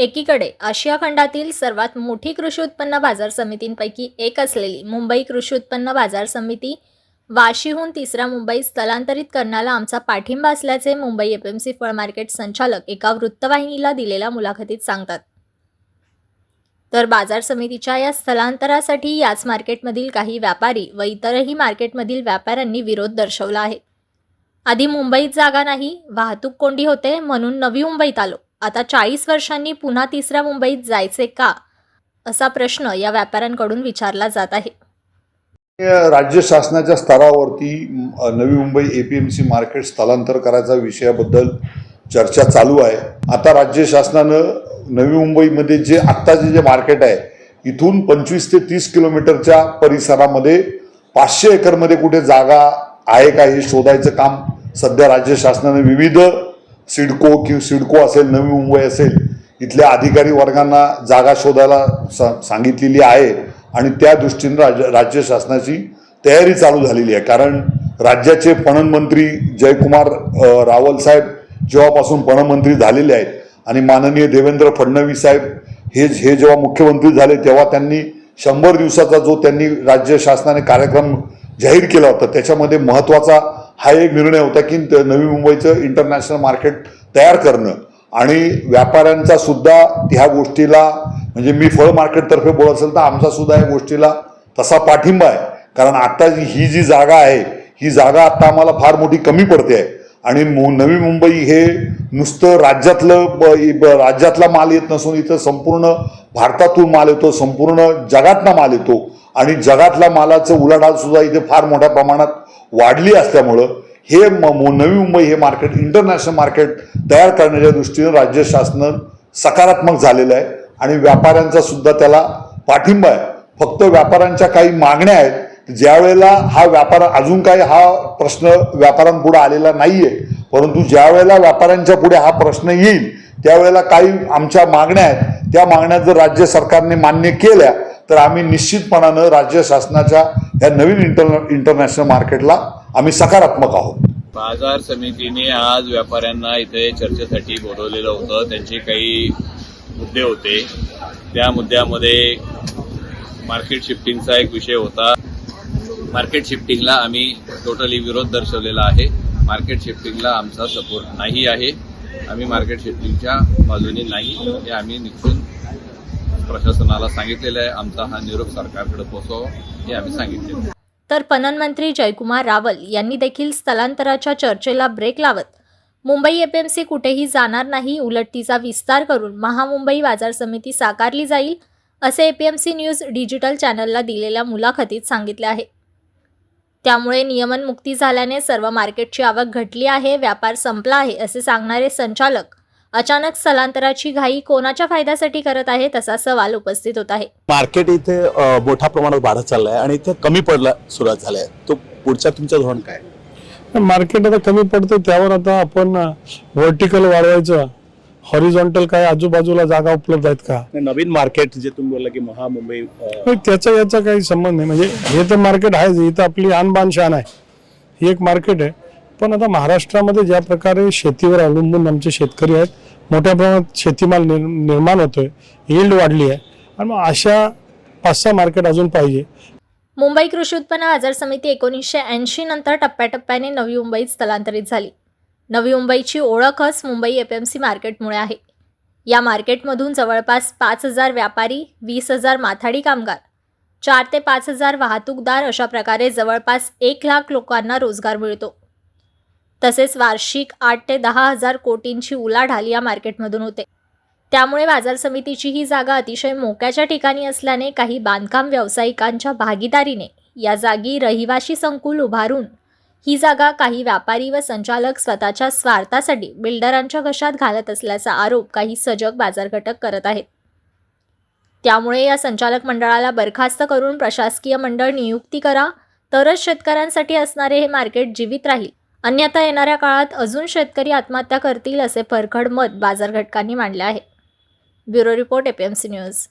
एकीकडे आशिया खंडातील सर्वात मोठी कृषी उत्पन्न बाजार समितींपैकी एक असलेली मुंबई कृषी उत्पन्न बाजार समिती वाशीहून तिसरा मुंबई स्थलांतरित करण्याला आमचा पाठिंबा असल्याचे मुंबई एपीएमसी फळ मार्केट संचालक एका वृत्तवाहिनीला दिलेल्या मुलाखतीत सांगतात. तर बाजार समितीच्या या स्थलांतरासाठी याच मार्केटमधील काही व्यापारी व इतरही मार्केटमधील व्यापाऱ्यांनी विरोध दर्शवला आहे. आधी मुंबईत जागा नाही वाहतूक कोंडी होते म्हणून नवी मुंबईत आलो. आता चाळीस वर्षांनी पुन्हा तिसऱ्या मुंबईत जायचे का? असा प्रश्न या व्यापाऱ्यांकडून विचारला जात आहे. राज्य शासनाच्या स्तरावरती Navi Mumbai A P M C market स्थलांतर करायचा विषयाबद्दल चर्चा चालू आहे. आता राज्य शासनानं नवी मुंबईमध्ये जे आत्ताचे जे मार्केट आहे इथून पंचवीस ते तीस किलोमीटरच्या परिसरामध्ये पाचशे एकरमध्ये कुठे जागा आहे का हे शोधायचं काम सध्या राज्य शासनाने विविध सिडको किंवा सिडको असेल नवी मुंबई असेल इथल्या अधिकारी वर्गांना जागा शोधायला सा सांगितलेली आहे आणि त्या दृष्टीनं राज राज्य शासनाची तयारी चालू झालेली आहे. कारण राज्याचे पणन मंत्री जयकुमार रावल साहेब जेव्हापासून पणनमंत्री झालेले आहेत आणि माननीय देवेंद्र फडणवीस साहेब हे हे जेव्हा मुख्यमंत्री झाले तेव्हा त्यांनी शंभर दिवसाचा जो त्यांनी राज्य शासनाने कार्यक्रम जाहीर केला होता त्याच्यामध्ये महत्त्वाचा हा एक निर्णय होता की नवी मुंबईचं इंटरनॅशनल मार्केट तयार करणं. आणि व्यापाऱ्यांचा सुद्धा ह्या गोष्टीला म्हणजे मी फळ मार्केटतर्फे बोलत असेल तर आमचा सुद्धा या गोष्टीला तसा पाठिंबा आहे. कारण आता जी- ही जी जागा आहे ही जागा आता आम्हाला फार मोठी कमी पडते आहे. आणि मु- नवी मुंबई हे नुसतं राज्यातलं ब- ब- राज्यातला माल येत नसून इथं संपूर्ण भारतातून माल येतो संपूर्ण जगातला माल येतो. आणि जगातल्या मालाचं उलाढाल सुद्धा इथे फार मोठ्या प्रमाणात वाढली असल्यामुळं हे म- नवी मुंबई हे मार्केट इंटरनॅशनल मार्केट तयार करण्याच्या दृष्टीनं राज्य शासन सकारात्मक झालेलं आहे. आणि व्यापाऱ्यांचा सुद्धा त्याला पाठिंबा आहे. फक्त व्यापाऱ्यांच्या काही मागण्या आहेत. ज्यावेळेला हा व्यापार अजून काही हा प्रश्न व्यापाऱ्यांपुढे आलेला नाही आहे परंतु ज्यावेळेला व्यापाऱ्यांच्या पुढे हा प्रश्न येईल त्यावेळेला काही आमच्या मागण्या आहेत. त्या मागण्या जर राज्य सरकारने मान्य केल्या तर आम्ही निश्चितपणानं राज्य शासनाच्या या नवीन इंटर इंटरनॅशनल मार्केटला आम्ही सकारात्मक आहोत. बाजार समितीने आज व्यापाऱ्यांना इथे चर्चेसाठी बोलवलेलं होतं. त्यांचे काही मुद्दे होते. त्या मुद्द्यामध्ये मार्केट शिफ्टिंगचा एक विषय होता. मार्केट शिफ्टिंगला आम्ही टोटली विरोध दर्शवलेला आहे. मार्केट शिफ्टिंगला आमचा सपोर्ट नाही आहे. आम्ही मार्केट शिफ्टिंगच्या बाजूने नाही. हे आम्ही निघून प्रशासनाला सांगितलेलं आहे आमचा हा निरोप सरकारकडे पोहोचावा हे आम्ही सांगितले तर पणन मंत्री जयकुमार रावल यांनी देखील स्थलांतराच्या चर्चेला ब्रेक लावत मुंबई एपीएमसी कुठेही जाणार नाही उलट तिचा विस्तार करून महामुंबई बाजार समिती साकारली जाईल असे एपीएमसी न्यूज डिजिटल चॅनलला दिलेल्या मुलाखतीत सांगितले आहे. त्यामुळे नियमन मुक्ती झाल्याने सर्व मार्केटची आवक घटली आहे व्यापार संपला आहे असे सांगणारे संचालक अचानक स्थलांतराची घाई कोणाच्या फायद्यासाठी करत आहेत असा सवाल उपस्थित होत आहे. मार्केट इथे मोठ्या प्रमाणात वाढत चाललंय आणि इथे कमी पडला सुरुवात झालाय. तो पुढच्या तुमचं धोरण काय? मार्केट आता कमी पडतं त्यावर आता आपण व्हर्टिकल वाढवायचं. हॉरिझॉन्टल काय आजूबाजूला जागा उपलब्ध आहेत का? नवीन मार्केट जे तुम्ही बोलला की महा मुंबई अ, नाही, त्याचा याचा काही संबंध नाही. म्हणजे हे तर मार्केट आहेच इथं आपली आणबाण शान आहे. ही एक मार्केट आहे. पण आता महाराष्ट्रामध्ये ज्या प्रकारे शेतीवर अवलंबून आमचे शेतकरी आहेत मोठ्या प्रमाणात शेतीमाल निर् निर्माण होतोय यील्ड वाढली आहे आणि मग अशा पाच सहा मार्केट अजून पाहिजे. मुंबई कृषी उत्पन्न बाजार समिती एकोणीसशे ऐंशी नंतर टप्प्याटप्प्याने नवी मुंबईत स्थलांतरित झाली. नवी मुंबईची ओळखच मुंबई एपीएमसी मार्केटमुळे आहे. या मार्केटमधून जवळपास पाच हजार व्यापारी वीस हजार माथाडी कामगार चार ते पाच हजार वाहतूकदार अशा प्रकारे जवळपास एक लाख लोकांना रोजगार मिळतो. तसेच वार्षिक आठ ते दहा हजार कोटींची उलाढाल या मार्केटमधून होते. त्यामुळे बाजार समितीची ही जागा अतिशय मोक्याच्या ठिकाणी असल्याने काही बांधकाम व्यावसायिकांच्या भागीदारीने या जागी रहिवाशी संकुल उभारून ही जागा काही व्यापारी व संचालक स्वतःच्या स्वार्थासाठी बिल्डरांच्या घशात घालत असल्याचा आरोप काही सजग बाजार घटक करत आहेत. त्यामुळे या संचालक मंडळाला बरखास्त करून प्रशासकीय मंडळ नियुक्ती करा तरच शेतकऱ्यांसाठी असणारे हे मार्केट जीवित राहील. अन्यथा येणाऱ्या काळात अजून शेतकरी आत्महत्या करतील असे परखड मत बाजार घटकांनी मांडले आहे. Bureau report APMC news.